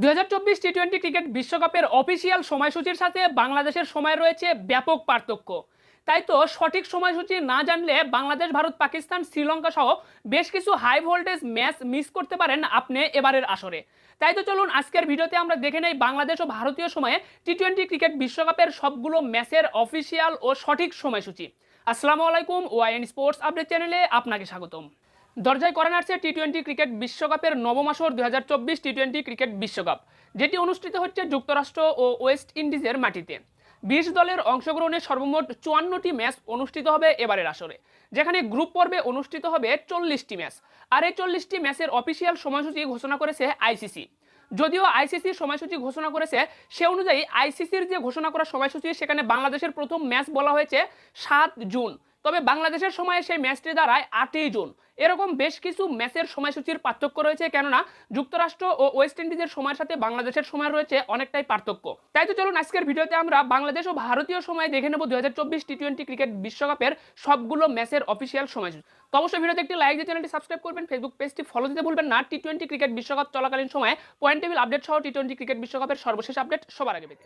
দু হাজার চব্বিশ টি টোয়েন্টি ক্রিকেট বিশ্বকাপের অফিসিয়াল সময়সূচির সাথে বাংলাদেশের সময় রয়েছে ব্যাপক পার্থক্য। তাই তো সঠিক সময়সূচি না জানলে বাংলাদেশ, ভারত, পাকিস্তান, শ্রীলঙ্কা সহ বেশ কিছু হাই ভোল্টেজ ম্যাচ মিস করতে পারেন আপনি এবারের আসরে। তাই তো চলুন আজকের ভিডিওতে আমরা দেখে নেই বাংলাদেশ ও ভারতীয় সময়ে টি টোয়েন্টি ক্রিকেট বিশ্বকাপের সবগুলো ম্যাচের অফিসিয়াল ও সঠিক সময়সূচি। আসসালামু আলাইকুম, ওয়াইএন স্পোর্টস আপডেট চ্যানেলে আপনাকে স্বাগতম। দরজায় করা নাড়ছে টি টোয়েন্টি ক্রিকেট বিশ্বকাপের নবম আসর দু হাজার চব্বিশ টি টোয়েন্টি ক্রিকেট বিশ্বকাপ, যেটি অনুষ্ঠিত হচ্ছে যুক্তরাষ্ট্র ও ওয়েস্ট ইন্ডিজের মাটিতে। বিশ দলের অংশগ্রহণে সর্বমোট চুয়ান্নটি ম্যাচ অনুষ্ঠিত হবে এবারের আসরে, যেখানে গ্রুপ পর্বে অনুষ্ঠিত হবে চল্লিশটি ম্যাচ। আর এই চল্লিশটি ম্যাচের অফিসিয়াল সময়সূচি ঘোষণা করেছে আইসিসি যদিও আইসিসির সময়সূচি ঘোষণা করেছে, সে অনুযায়ী আইসিসির যে ঘোষণা করা সময়সূচি, সেখানে বাংলাদেশের প্রথম ম্যাচ বলা হয়েছে সাত জুন। তবে বাংলাদেশের সময়ে সেই ম্যাচটি দাঁড়ায় আটই জুন। এরকম বেশ কিছু ম্যাচের সময়সূচির পার্থক্য রয়েছে, কেননা যুক্তরাষ্ট্র ও ওয়েস্ট ইন্ডিজের সময়ের সাথে বাংলাদেশের সময় রয়েছে অনেকটাই পার্থক্য। তাই তো চলুন আজকের ভিডিওতে আমরা বাংলাদেশ ও ভারতীয় সময় দেখে নেব দু হাজার চব্বিশ টি টোয়েন্টি ক্রিকেট বিশ্বকাপের সবগুলো ম্যাচের অফিসিয়াল সময়সূচি। তো অবশ্যই ভিডিওতে একটি লাইক দিয়ে চ্যানেলটি সাবস্ক্রাইব করবেন ফেসবুক পেজটি ফলো দিতে ভুলবেন না। টি টোয়েন্টি ক্রিকেট বিশ্বকাপ চলাকালীন সময়ে পয়েন্ট টেবিল আপডেট সহ টি টোয়েন্টি ক্রিকেট বিশ্বকাপের সর্বশেষ আপডেট সবার আগে পেতে।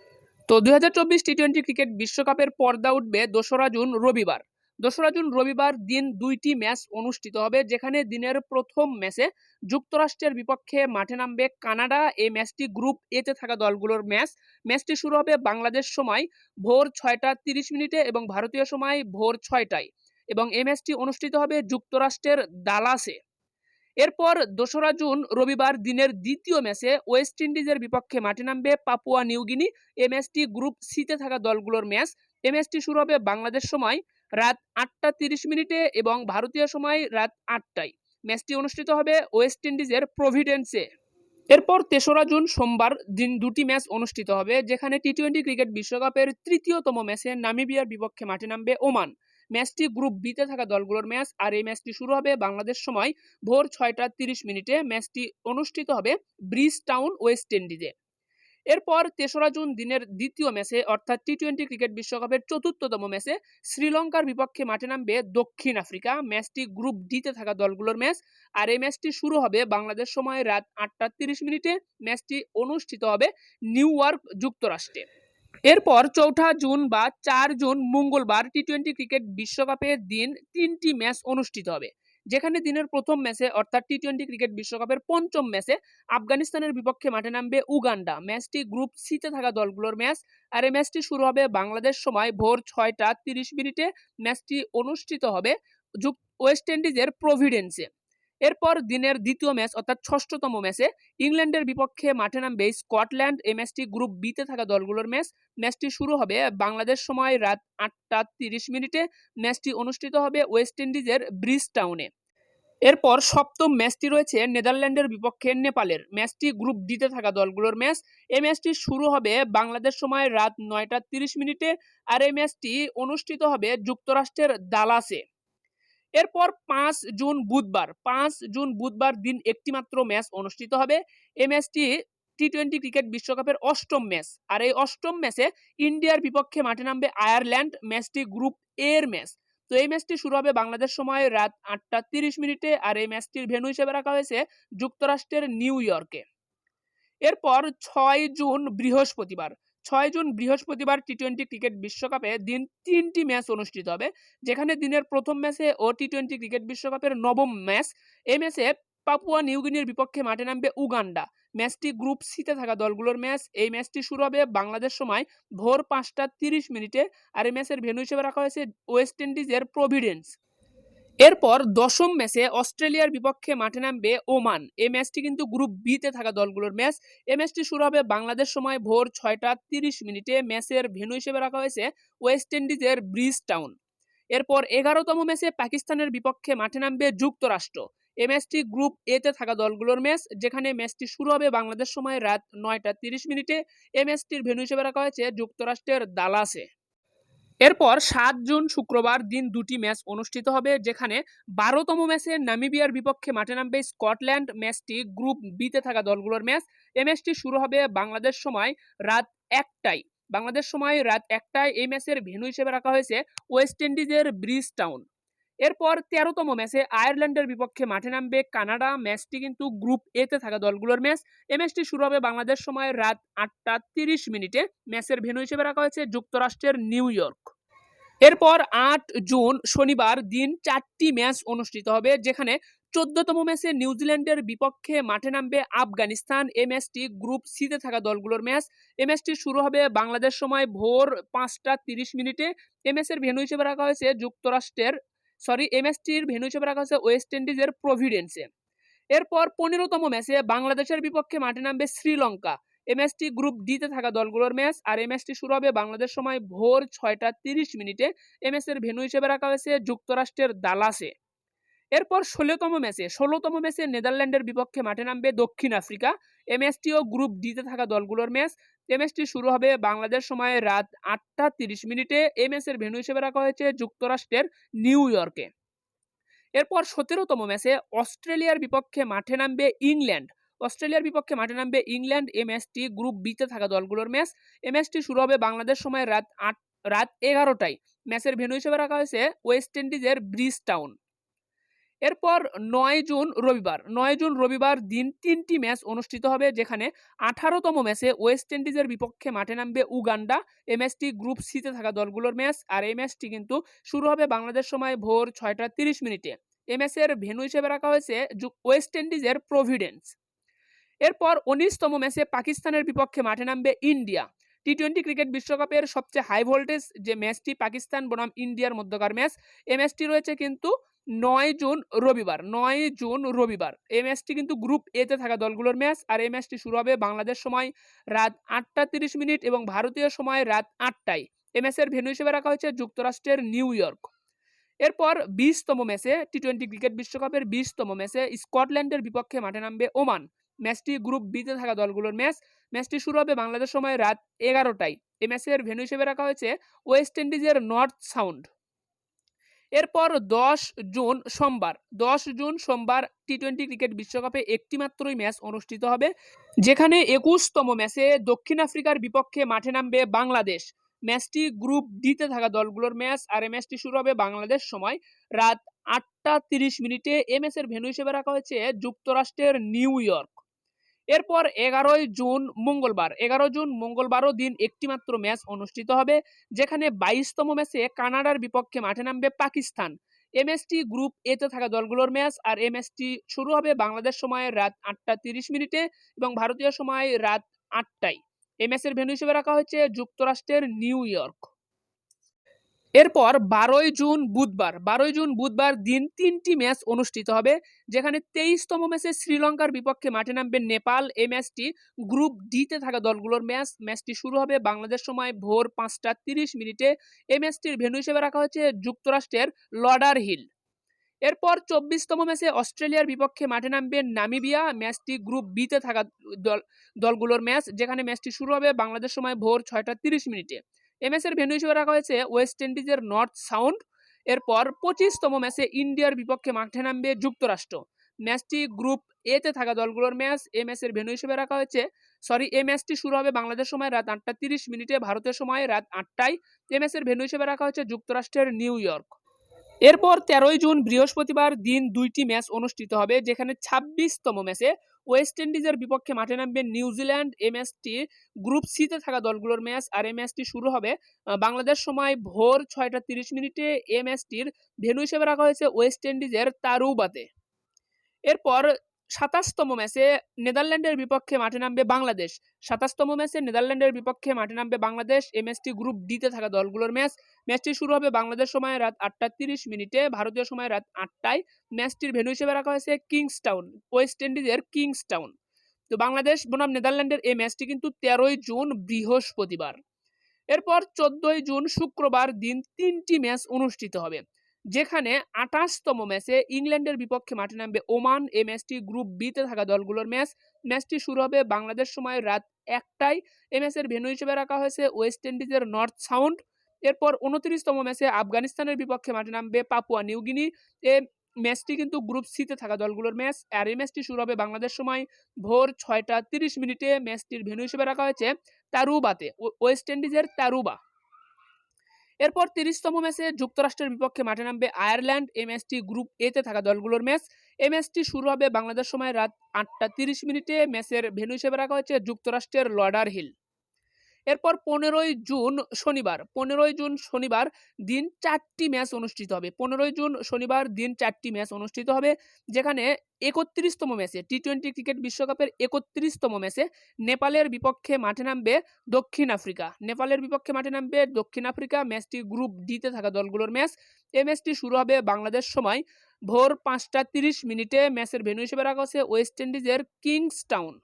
তো দুই হাজার চব্বিশ টি টোয়েন্টি ক্রিকেট বিশ্বকাপের পর্দা উঠবে দোসরা জুন রবিবার। দোসরা জুন রবিবার দিন দুইটি ম্যাচ অনুষ্ঠিত হবে, যেখানে দিনের প্রথম ম্যাচে যুক্তরাষ্ট্রের বিপক্ষে মাঠে নামবে কানাডা। এই ম্যাচটি গ্রুপ এতে থাকা দলগুলোর ম্যাচ। ম্যাচটি শুরু হবে বাংলাদেশ সময় ভোর ছয়টা তিরিশ মিনিটে এবং ভারতীয় সময় ভোর ছয়টায়। এবং এই ম্যাচটি অনুষ্ঠিত হবে যুক্তরাষ্ট্রের দালাসে এরপর দোসরা জুন রবিবার দিনের দ্বিতীয় ম্যাচে ওয়েস্ট ইন্ডিজের বিপক্ষে মাঠে নামবে পাপুয়া নিউগিনি এই ম্যাচটি গ্রুপ সিতে থাকা দলগুলোর ম্যাচ। এই ম্যাচটি শুরু হবে বাংলাদেশ সময় রাত আটটা তিরিশ মিনিটে এবং ভারতীয় সময় রাত আটটায়। ম্যাচটি অনুষ্ঠিত হবে ওয়েস্ট ইন্ডিজের প্রভিডেন্সে এরপর তেসরা জুন সোমবার দিন দুটি ম্যাচ অনুষ্ঠিত হবে, যেখানে টি টোয়েন্টি ক্রিকেট বিশ্বকাপের তৃতীয়তম ম্যাচে নামিবিয়ার বিপক্ষে মাঠে নামবে ওমান। ম্যাচটি গ্রুপ বিতে থাকা দলগুলোর ম্যাচ, আর এই ম্যাচটি শুরু হবে বাংলাদেশ সময় ভোর ছয়টা তিরিশ মিনিটে। ম্যাচটি অনুষ্ঠিত হবে ব্রিজ টাউন, ওয়েস্ট ইন্ডিজে। এরপর তেসরা জুন দিনের দ্বিতীয় ম্যাচে, অর্থাৎ টি টোয়েন্টি ক্রিকেট বিশ্বকাপের চতুর্থতম ম্যাচে, শ্রীলঙ্কার বিপক্ষে মাঠে নামবে দক্ষিণ আফ্রিকা। ম্যাচটি গ্রুপ ডিতে থাকা দলগুলোর ম্যাচ। আর এই ম্যাচটি শুরু হবে বাংলাদেশ সময় রাত আটটা তিরিশ মিনিটে। ম্যাচটি অনুষ্ঠিত হবে নিউ ইয়র্ক যুক্তরাষ্ট্রে। এরপর চৌঠা জুন বা চার জুন মঙ্গলবার টি টোয়েন্টি ক্রিকেট বিশ্বকাপের দিন তিনটি ম্যাচ অনুষ্ঠিত হবে। যেখানে দিনের প্রথম ম্যাচে অর্থাৎ টি টোয়েন্টি ক্রিকেট বিশ্বকাপের পঞ্চম ম্যাচে আফগানিস্তানের বিপক্ষে মাঠে নামবে উগান্ডা। ম্যাচটি গ্রুপ সিতে থাকা দলগুলোর ম্যাচ আর এই ম্যাচটি শুরু হবে বাংলাদেশ সময় ভোর ছয়টা তিরিশ মিনিটে। ম্যাচটি অনুষ্ঠিত হবে যুক্ত ওয়েস্ট ইন্ডিজের প্রভিডেন্সে এরপর দিনের দ্বিতীয় ম্যাচ, অর্থাৎ ষষ্ঠতম ম্যাচে ইংল্যান্ডের বিপক্ষে মাঠে নামবে স্কটল্যান্ড। এই ম্যাচটি গ্রুপ বিতে থাকা দলগুলোর ম্যাচ। ম্যাচটি শুরু হবে বাংলাদেশ সময় রাত আটটা তিরিশ মিনিটে। ম্যাচটি অনুষ্ঠিত হবে ওয়েস্ট ইন্ডিজের ব্রিজ টাউনে। এরপর সপ্তম ম্যাচটি রয়েছে নেদারল্যান্ডের বিপক্ষে নেপালের। ম্যাচটি গ্রুপ ডিতে থাকা দলগুলোর ম্যাচ। এই ম্যাচটি শুরু হবে বাংলাদেশ সময় রাত নয়টা তিরিশ মিনিটে। আর এই ম্যাচটি অনুষ্ঠিত হবে যুক্তরাষ্ট্রের দালাসে এরপর পাঁচ জুন বুধবার, পাঁচ জুন বুধবার দিন একটি মাত্র ম্যাচ অনুষ্ঠিত হবে। এই ম্যাচটি টি টোয়েন্টি ক্রিকেট বিশ্বকাপের অষ্টম ম্যাচ। আর এই অষ্টম ম্যাচে ইন্ডিয়ার বিপক্ষে মাঠে নামবে আয়ারল্যান্ড, ম্যাচটি গ্রুপ এর ম্যাচ। তো এই ম্যাচটি শুরু হবে বাংলাদেশ সময় রাত আটটা তিরিশ মিনিটে আর এই ম্যাচটির ভেন্যু হিসেবে রাখা হয়েছে যুক্তরাষ্ট্রের নিউ ইয়র্কে। এরপর ছয় জুন বৃহস্পতিবার ছয় জুন বৃহস্পতিবার টি টোয়েন্টি ক্রিকেট বিশ্বকাপে দিন তিনটি ম্যাচ অনুষ্ঠিত হবে। যেখানে দিনের প্রথম ম্যাচে ও টি টোয়েন্টি ক্রিকেট বিশ্বকাপের নবম ম্যাচ। এই ম্যাচে পাপুয়া নিউগিনির বিপক্ষে মাঠে নামবে উগান্ডা। ম্যাচটি গ্রুপ সিতে থাকা দলগুলোর ম্যাচ। এই ম্যাচটি শুরু হবে বাংলাদেশ সময় ভোর পাঁচটা তিরিশ মিনিটে। আর এই ম্যাচের ভেন্যু হিসেবে রাখা হয়েছে ওয়েস্ট ইন্ডিজের প্রভিডেন্স। এরপর দশম ম্যাচে অস্ট্রেলিয়ার বিপক্ষে মাঠে নামবে ওমান। এই ম্যাচটি কিন্তু গ্রুপ বিতে থাকা দলগুলোর ম্যাচ। এই ম্যাচটি শুরু হবে বাংলাদেশ সময় ভোর ছয়টা তিরিশ মিনিটে। ম্যাচের ভেন্যু হিসেবে রাখা হয়েছে ওয়েস্ট ইন্ডিজের ব্রিজ টাউন এরপর এগারোতম ম্যাচে পাকিস্তানের বিপক্ষে মাঠে নামবে যুক্তরাষ্ট্র। এই ম্যাচটি গ্রুপ এতে থাকা দলগুলোর ম্যাচ, যেখানে ম্যাচটি শুরু হবে বাংলাদেশ সময় রাত নয়টা তিরিশ মিনিটে। এই ম্যাচটির ভেন্যু হিসেবে রাখা হয়েছে যুক্তরাষ্ট্রের দালাসে। এরপর সাত জুন শুক্রবার দিন দুটি ম্যাচ অনুষ্ঠিত হবে, যেখানে বারোতম ম্যাচে নামিবিয়ার বিপক্ষে মাঠে নামবে স্কটল্যান্ড। ম্যাচটি গ্রুপ বিতে থাকা দলগুলোর ম্যাচ। এ ম্যাচটি শুরু হবে বাংলাদেশ সময় রাত একটায়। বাংলাদেশ সময় রাত একটায় এই ম্যাচের ভেন্যু হিসেবে রাখা হয়েছে ওয়েস্ট ইন্ডিজের ব্রিজ টাউন এরপর তেরোতম ম্যাচে আয়ারল্যান্ডের বিপক্ষে মাঠে নামবে কানাডা। ম্যাচটি কিন্তু গ্রুপ এতে থাকা দলগুলোর ম্যাচ। এই ম্যাচটি শুরু হবে বাংলাদেশ সময় রাত আটটা তিরিশ মিনিটে। ম্যাচের ভেন্যু হিসেবে রাখা হয়েছে যুক্তরাষ্ট্রের নিউ ইয়র্ক। এরপর আট জুন শনিবার দিন চারটি ম্যাচ অনুষ্ঠিত হবে, যেখানে চোদ্দতম ম্যাচে নিউজিল্যান্ডের বিপক্ষে মাঠে নামবে আফগানিস্তান। এই ম্যাচটি গ্রুপ সিতে থাকা দলগুলোর ম্যাচ। এই ম্যাচটি শুরু হবে বাংলাদেশ সময় ভোর পাঁচটা তিরিশ মিনিটে। এই ম্যাচের ভেন্যু হিসেবে রাখা হয়েছে যুক্তরাষ্ট্রের সরি এমএসটির ভেন্যু হিসেবে রাখা হয়েছে ওয়েস্ট ইন্ডিজের প্রভিডেন্সে এরপর পনেরোতম ম্যাচে বাংলাদেশের বিপক্ষে মাঠে নামবে শ্রীলঙ্কা। এমএসটি গ্রুপ ডিতে থাকা দলগুলোর ম্যাচ আর এই ম্যাচটি শুরু হবে বাংলাদেশ সময় ভোর ছয়টা তিরিশ মিনিটে। এমএসের ভেন্যু হিসেবে রাখা হয়েছে যুক্তরাষ্ট্রের দালাসে এরপর ষোলোতম ম্যাচে ষোলোতম ম্যাচে নেদারল্যান্ডের বিপক্ষে মাঠে নামবে দক্ষিণ আফ্রিকা। এই ম্যাচটিও গ্রুপ ডিতে থাকা দলগুলোর ম্যাচ। এই ম্যাচটি শুরু হবে বাংলাদেশ সময় রাত আটটা তিরিশ মিনিটে। এই ম্যাচের ভেন্যু হিসেবে রাখা হয়েছে যুক্তরাষ্ট্রের নিউ ইয়র্কে। এরপর সতেরোতম ম্যাচে অস্ট্রেলিয়ার বিপক্ষে মাঠে নামবে ইংল্যান্ড। অস্ট্রেলিয়ার বিপক্ষে মাঠে নামবে ইংল্যান্ড। এই ম্যাচটি গ্রুপ বিতে থাকা দলগুলোর ম্যাচ। এই ম্যাচটি শুরু হবে বাংলাদেশ সময় রাত আট, রাত এগারোটায়। ম্যাচের ভেন্যু হিসেবে রাখা হয়েছে ওয়েস্ট ইন্ডিজের ব্রিজ টাউন এরপর নয় জুন রবিবার, নয় জুন রবিবার দিন তিনটি ম্যাচ অনুষ্ঠিত হবে যেখানে আঠারোতম ম্যাচে ওয়েস্ট ইন্ডিজের বিপক্ষে মাঠে নামবে উগান্ডা। এই ম্যাচটি গ্রুপ সিতে থাকা দলগুলোর ম্যাচ আর এই ম্যাচটি কিন্তু শুরু হবে বাংলাদেশ সময় ভোর ছয়টা তিরিশ মিনিটে। এই ম্যাচের ভেন্যু হিসেবে রাখা হয়েছে ওয়েস্ট ইন্ডিজের প্রভিডেন্স। এরপর উনিশতম ম্যাচে পাকিস্তানের বিপক্ষে মাঠে নামবে ইন্ডিয়া। টি টোয়েন্টি ক্রিকেট বিশ্বকাপের সবচেয়ে হাই ভোল্টেজ যে ম্যাচটি পাকিস্তান বনাম ইন্ডিয়ার মধ্যকার ম্যাচ এই ম্যাচটি রয়েছে কিন্তু নয় জুন রবিবার, নয় জুন রবিবার। এই ম্যাচটি কিন্তু গ্রুপ এতে থাকা দলগুলোর ম্যাচ। আর এই ম্যাচটি শুরু হবে বাংলাদেশ সময় রাত আটটা তিরিশ মিনিট এবং ভারতীয় সময় রাত আটটায়। এই ম্যাচের ভেন্যু হিসেবে রাখা হয়েছে যুক্তরাষ্ট্রের নিউ ইয়র্ক। এরপর বিশতম ম্যাচে টি টোয়েন্টি ক্রিকেট বিশ্বকাপের বিশতম ম্যাচে স্কটল্যান্ডের বিপক্ষে মাঠে নামবে ওমান। ম্যাচটি গ্রুপ বিতে থাকা দলগুলোর ম্যাচ। ম্যাচটি শুরু হবে বাংলাদেশ সময় রাত এগারোটায়। এই ম্যাচের ভেন্যু হিসেবে রাখা হয়েছে ওয়েস্ট ইন্ডিজের নর্থ সাউন্ড। এরপর দশ জুন সোমবার, দশ জুন সোমবার টি টোয়েন্টি ক্রিকেট বিশ্বকাপে একটি মাত্রই ম্যাচ অনুষ্ঠিত হবে, যেখানে একুশতম ম্যাচে দক্ষিণ আফ্রিকার বিপক্ষে মাঠে নামবে বাংলাদেশ। ম্যাচটি গ্রুপ ডিতে থাকা দলগুলোর ম্যাচ আর এই ম্যাচটি শুরু হবে বাংলাদেশ সময় রাত আটটা তিরিশ মিনিটে। এই ম্যাচের ভেন্যু হিসেবে রাখা হয়েছে যুক্তরাষ্ট্রের নিউ ইয়র্ক। এরপর এগারোই জুন মঙ্গলবার। এগারো জুন মঙ্গলবারও দিন একটিমাত্র ম্যাচ অনুষ্ঠিত হবে, যেখানে বাইশতম ম্যাচে কানাডার বিপক্ষে মাঠে নামবে পাকিস্তান। এই ম্যাচটি গ্রুপ এতে থাকা দলগুলোর ম্যাচ, আর এই ম্যাচটি শুরু হবে বাংলাদেশ সময় রাত আটটা তিরিশ মিনিটে এবং ভারতীয় সময় রাত আটটায়। এই ম্যাচের ভেন্যু হিসেবে রাখা হয়েছে যুক্তরাষ্ট্রের নিউ ইয়র্ক। এরপর বারোই জুন বুধবার, বারোই জুন বুধবার দিন তিনটি ম্যাচ অনুষ্ঠিত হবে, যেখানে তেইশতম ম্যাচে শ্রীলঙ্কার বিপক্ষে মাঠে নামবে নেপাল। এই ম্যাচটি গ্রুপ ডিতে থাকা দলগুলোর ম্যাচ। ম্যাচটি শুরু হবে বাংলাদেশ সময় ভোর পাঁচটা তিরিশ মিনিটে। এই ম্যাচটির ভেন্যু হিসেবে রাখা হয়েছে যুক্তরাষ্ট্রের লডার হিল। এরপর চব্বিশতম ম্যাচে অস্ট্রেলিয়ার বিপক্ষে মাঠে নামবে নামিবিয়া। ম্যাচটি গ্রুপ বিতে থাকা দল, দলগুলোর ম্যাচ, যেখানে ম্যাচটি শুরু হবে বাংলাদেশ সময় ভোর ছয়টা তিরিশ মিনিটে। এই ম্যাচের ভেন্যু হিসেবে রাখা হয়েছে ওয়েস্ট ইন্ডিজের নর্থ সাউন্ড। এরপর পঁচিশতম ম্যাচে ইন্ডিয়ার বিপক্ষে মাঠে নামবে যুক্তরাষ্ট্র। ম্যাচটি গ্রুপ এতে থাকা দলগুলোর ম্যাচ। এই ম্যাচের ভেন্যু হিসেবে রাখা হয়েছে, সরি, এ ম্যাচটি শুরু হবে বাংলাদেশ সময় রাত আটটা তিরিশ মিনিটে, ভারতের সময় রাত আটটায়। এই ম্যাচের ভেন্যু হিসেবে রাখা হয়েছে যুক্তরাষ্ট্রের নিউ ইয়র্ক। এরপর তেরোই জুন বৃহস্পতিবার দিন দুইটি ম্যাচ অনুষ্ঠিত হবে, যেখানে ছাব্বিশতম ম্যাচে ওয়েস্ট ইন্ডিজের বিপক্ষে মাঠে নামবে নিউজিল্যান্ড ম্যাচটি গ্রুপ সিতে থাকা দলগুলোর ম্যাচ, আর এই ম্যাচটি শুরু হবে বাংলাদেশ সময় ভোর ছয়টা তিরিশ মিনিটে এই ম্যাচটির ভেন্যু হিসেবে রাখা হয়েছে ওয়েস্ট ইন্ডিজের তারুবাতে। এরপর সাতাশতম ম্যাচে নেদারল্যান্ডের বিপক্ষে মাঠে নামবে বাংলাদেশ। সাতাশতম ম্যাচে নেদারল্যান্ডের বিপক্ষে মাঠে নামবে বাংলাদেশ। এই ম্যাচটি গ্রুপ ডিতে থাকা দলগুলোর ম্যাচ। ম্যাচটি শুরু হবে বাংলাদেশ সময় রাত আটটা তিরিশ মিনিটে, ভারতীয় সময় রাত আটটায়। ম্যাচটির ভেন্যু হিসেবে রাখা হয়েছে কিংসটাউন, ওয়েস্ট ইন্ডিজের কিংসটাউন। তো বাংলাদেশ বনাম নেদারল্যান্ডের এই ম্যাচটি কিন্তু তেরোই জুন, বৃহস্পতিবার। এরপর চোদ্দই জুন, শুক্রবার দিন তিনটি ম্যাচ অনুষ্ঠিত হবে। যেখানে আঠাশতম ম্যাচে ইংল্যান্ডের বিপক্ষে মাঠে নামবে ওমান। এ ম্যাচটি গ্রুপ বিতে থাকা দলগুলোর ম্যাচ ম্যাচটি শুরু হবে বাংলাদেশ সময় রাত একটায়। এ ম্যাচের ভেন্যু হিসেবে রাখা হয়েছে ওয়েস্ট ইন্ডিজের নর্থ সাউন্ড এরপর উনত্রিশতম ম্যাচে আফগানিস্তানের বিপক্ষে মাঠে নামবে পাপুয়া নিউগিনি এ ম্যাচটি কিন্তু গ্রুপ সিতে থাকা দলগুলোর ম্যাচ আর এই ম্যাচটি শুরু হবে বাংলাদেশ সময় ভোর ছয়টা তিরিশ মিনিটে। ম্যাচটির ভেন্যু হিসেবে রাখা হয়েছে তারুবাতে। ওয়েস্ট ইন্ডিজের তারুবা। এরপর তিরিশতম ম্যাচে যুক্তরাষ্ট্রের বিপক্ষে মাঠে নামবে আয়ারল্যান্ড। এম গ্রুপ গ্রুপ এতে থাকা দলগুলোর ম্যাচ। এম শুরু হবে বাংলাদেশ সময় রাত আটটা তিরিশ মিনিটে। ম্যাচের ভেন্যু হিসেবে রাখা হয়েছে যুক্তরাষ্ট্রের লর্ডার হিল। এরপর পনেরোই জুন শনিবার, পনেরোই জুন শনিবার দিন চারটি ম্যাচ অনুষ্ঠিত হবে। পনেরোই জুন শনিবার দিন চারটি ম্যাচ অনুষ্ঠিত হবে, যেখানে একত্রিশতম ম্যাচে টি টোয়েন্টি ক্রিকেট বিশ্বকাপের একত্রিশতম ম্যাচে নেপালের বিপক্ষে মাঠে নামবে দক্ষিণ আফ্রিকা। নেপালের বিপক্ষে মাঠে নামবে দক্ষিণ আফ্রিকা। ম্যাচটি গ্রুপ ডিতে থাকা দলগুলোর ম্যাচ। এই ম্যাচটি শুরু হবে বাংলাদেশ সময় ভোর পাঁচটা তিরিশ মিনিটে। ম্যাচের ভেন্যু হিসেবে রাখা হচ্ছে ওয়েস্ট ইন্ডিজের কিংস টাউন।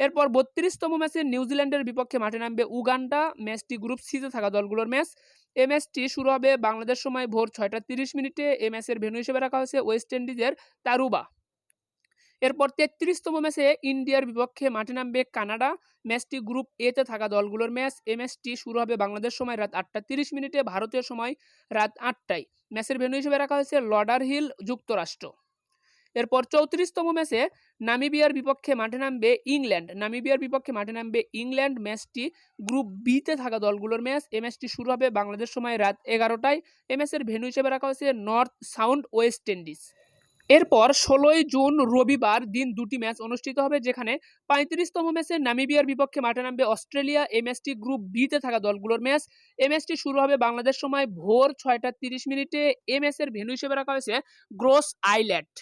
এরপর বত্রিশতম ম্যাচে নিউজিল্যান্ডের বিপক্ষে মাঠে নামবে উগান্ডা। ম্যাচটি গ্রুপ সিতে থাকা দলগুলোর ম্যাচ। এই ম্যাচটি শুরু হবে বাংলাদেশ সময় ভোর ছয়টা তিরিশ মিনিটে। এ ম্যাচের ভেন্যু হিসেবে রাখা হয়েছে ওয়েস্ট ইন্ডিজের তারুবা। এরপর তেত্রিশতম ম্যাচে ইন্ডিয়ার বিপক্ষে মাঠে নামবে কানাডা। ম্যাচটি গ্রুপ এতে থাকা দলগুলোর ম্যাচ। এই ম্যাচটি শুরু হবে বাংলাদেশ সময় রাত আটটা তিরিশ মিনিটে, ভারতীয় সময় রাত আটটায়। ম্যাচের ভেন্যু হিসেবে রাখা হয়েছে লর্ডার হিল, যুক্তরাষ্ট্র। এরপর চৌত্রিশতম ম্যাচে নামিবিয়ার বিপক্ষে মাঠে নামবে ইংল্যান্ড। নামিবিয়ার বিপক্ষে মাঠে নামবে ইংল্যান্ড। ম্যাচটি গ্রুপ বিতে থাকা দলগুলোর ম্যাচ। এই ম্যাচটি শুরু হবে বাংলাদেশ সময় রাত এগারোটায়। এই ম্যাচের ভেন্যু হিসেবে রাখা হয়েছে নর্থ সাউন্ড ওয়েস্ট ইন্ডিজ। এরপর ষোলোই জুন রবিবার দিন দুটি ম্যাচ অনুষ্ঠিত হবে, যেখানে পঁয়ত্রিশতম ম্যাচে নামিবিয়ার বিপক্ষে মাঠে নামবে অস্ট্রেলিয়া। এই ম্যাচটি গ্রুপ বিতে থাকা দলগুলোর ম্যাচ। এই ম্যাচটি শুরু হবে বাংলাদেশ সময় ভোর ছয়টা তিরিশ মিনিটে। এই ম্যাচের ভেন্যু হিসেবে রাখা হয়েছে গ্রোস আইল্যান্ড।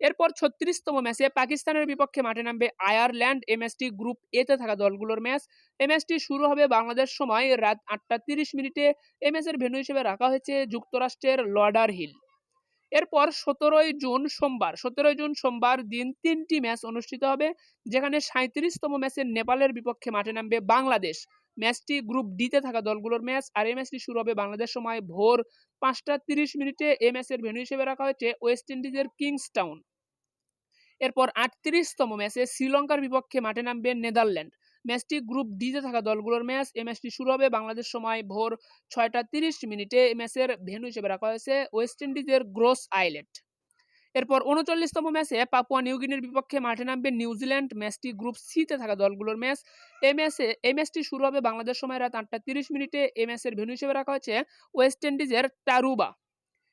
এরপর ছত্রিশতম ম্যাচে পাকিস্তানের বিপক্ষে মাঠে নামবে আয়ারল্যান্ড। এই ম্যাচটি গ্রুপ এতে থাকা দলগুলোর ম্যাচ এই ম্যাচটি শুরু হবে বাংলাদেশ সময় রাত আটটা তিরিশ মিনিটে। এই ম্যাচের ভেন্যু হিসেবে রাখা হয়েছে যুক্তরাষ্ট্রের লর্ডার হিল। এরপর সতেরোই জুন সোমবার, সতেরোই জুন সোমবার দিন তিনটি ম্যাচ অনুষ্ঠিত হবে, যেখানে সাঁত্রিশতম ম্যাচে নেপালের বিপক্ষে মাঠে নামবে বাংলাদেশ। ম্যাচটি গ্রুপ ডিতে থাকা দলগুলোর ম্যাচ আর এই ম্যাচটি শুরু হবে বাংলাদেশ সময় ভোর পাঁচটা তিরিশ মিনিটে। এই ম্যাচের ভেন্যু হিসেবে রাখা হয়েছে ওয়েস্ট ইন্ডিজের কিংস টাউন এরপর আটত্রিশতম ম্যাচে শ্রীলঙ্কার বিপক্ষে মাঠে নামবে নেদারল্যান্ড। ম্যাচটি গ্রুপ ডিতে থাকা দলগুলোর ম্যাচ। এই ম্যাচটি শুরু হবে বাংলাদেশ সময় ভোর ছয়টা তিরিশ মিনিটে। এই ম্যাচের ভেন্যু হিসেবে রাখা হয়েছে ওয়েস্ট ইন্ডিজের গ্রোস আইল্যান্ড। এরপর উনচল্লিশতম ম্যাচে পাপুয়া নিউগিনির বিপক্ষে মাঠে নামবে নিউজিল্যান্ড ম্যাচটি গ্রুপ সিতে থাকা দলগুলোর ম্যাচ। এই ম্যাচে এই ম্যাচটি শুরু হবে বাংলাদেশ সময় রাত আটটা তিরিশ মিনিটে। এই ম্যাচের ভেন্যু হিসেবে রাখা হয়েছে ওয়েস্ট ইন্ডিজের টারুবা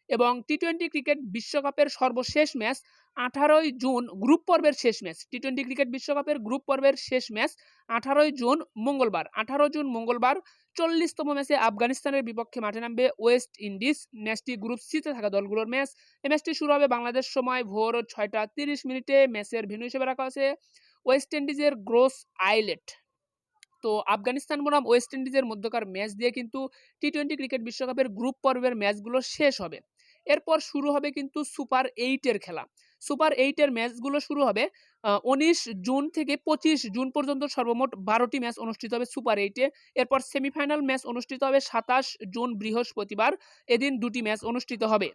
এবং টি টোয়েন্টি ক্রিকেট বিশ্বকাপের সর্বশেষ ম্যাচ আঠারোই জুন, গ্রুপ পর্বের শেষ ম্যাচ। টি টোয়েন্টি ক্রিকেট বিশ্বকাপের গ্রুপ পর্বের শেষ ম্যাচ আঠারোই জুন, মঙ্গলবার। আঠারো জুন, মঙ্গলবার চল্লিশতম ম্যাচে আফগানিস্তানের বিপক্ষে মাঠে নামবে ওয়েস্ট ইন্ডিজ। ম্যাচটি গ্রুপ সিতে থাকা দলগুলোর ম্যাচ। এই ম্যাচটি শুরু হবে বাংলাদেশ সময় ভোর ছয়টা তিরিশ মিনিটে। ম্যাচের ভেন্যু হিসেবে রাখা আছে ওয়েস্ট ইন্ডিজের গ্রোস আইলেট। তো আফগানিস্তান বনাম ওয়েস্ট ইন্ডিজের মধ্যকার ম্যাচ দিয়ে কিন্তু টি টোয়েন্টি ক্রিকেট বিশ্বকাপের গ্রুপ পর্বের ম্যাচগুলো শেষ হবে। এরপর শুরু হবে কিন্তু সুপার এইটের খেলা। সুপার এইটের ম্যাচগুলো শুরু হবে উনিশ জুন থেকে পঁচিশ জুন পর্যন্ত সর্বমোট বারোটি ম্যাচ অনুষ্ঠিত হবে সুপার এইটে এরপর সেমিফাইনাল ম্যাচ অনুষ্ঠিত হবে সাতাশ জুন বৃহস্পতিবার, এদিন দুটি ম্যাচ অনুষ্ঠিত হবে।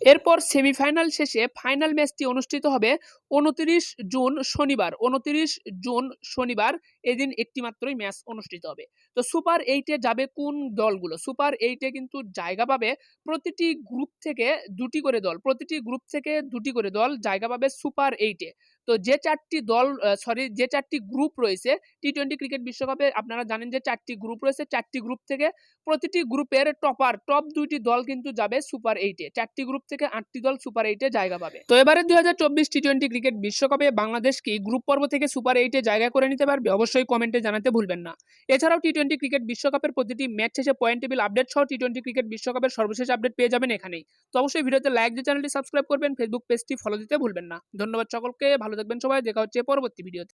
এরপর সেমিফাইনাল শেষে ফাইনাল ম্যাচটি অনুষ্ঠিত হবে উনত্রিশ জুন শনিবার। উনত্রিশ জুন শনিবার এদিন একটি মাত্রই ম্যাচ অনুষ্ঠিত হবে। তো সুপার এইটে যাবে কোন দলগুলো? সুপার এইটে কিন্তু জায়গা পাবে প্রতিটি গ্রুপ থেকে দুটি করে দল। প্রতিটি গ্রুপ থেকে দুটি করে দল জায়গা পাবে সুপার এইটে তো যে চারটি দল সরি যে চারটি গ্রুপ রয়েছে টি টোয়েন্টি ক্রিকেট বিশ্বকাপে আপনারা জানেন যে চারটি গ্রুপ রয়েছে। চারটি গ্রুপ থেকে প্রতিটি গ্রুপের টপার টপ দুইটি দল কিন্তু যাবে সুপার এইটে চারটি গ্রুপ থেকে আটটি দল সুপার এইটে জায়গা পাবে। তো এবারে দুই হাজার চব্বিশ টি টোয়েন্টি ক্রিকেট বিশ্বকাপে বাংলাদেশ কি গ্রুপ পর্ব থেকে সুপার এইটে জায়গা করে নিতে পারবে? অবশ্যই কমেন্টে জানাতে ভুলবেন না। এছাড়াও টি টোয়েন্টি ক্রিকেট বিশ্বকাপের প্রতিটি ম্যাচ শেষে পয়েন্ট টেবিল আপডেট সহ টি টোয়েন্টি ক্রিকেট বিশ্বকাপের সর্বশেষ আপডেট পেয়ে যাবেন এখানেই। তো অবশ্যই ভিডিওতে লাইক দিয়ে চ্যানেলটি সাবস্ক্রাইব করবেন ফেসবুক পেজটি ফলো দিতে ভুলবেন না। ধন্যবাদ সকলকে ভালো থাকবেন সবাই দেখা হচ্ছে পরবর্তী ভিডিওতে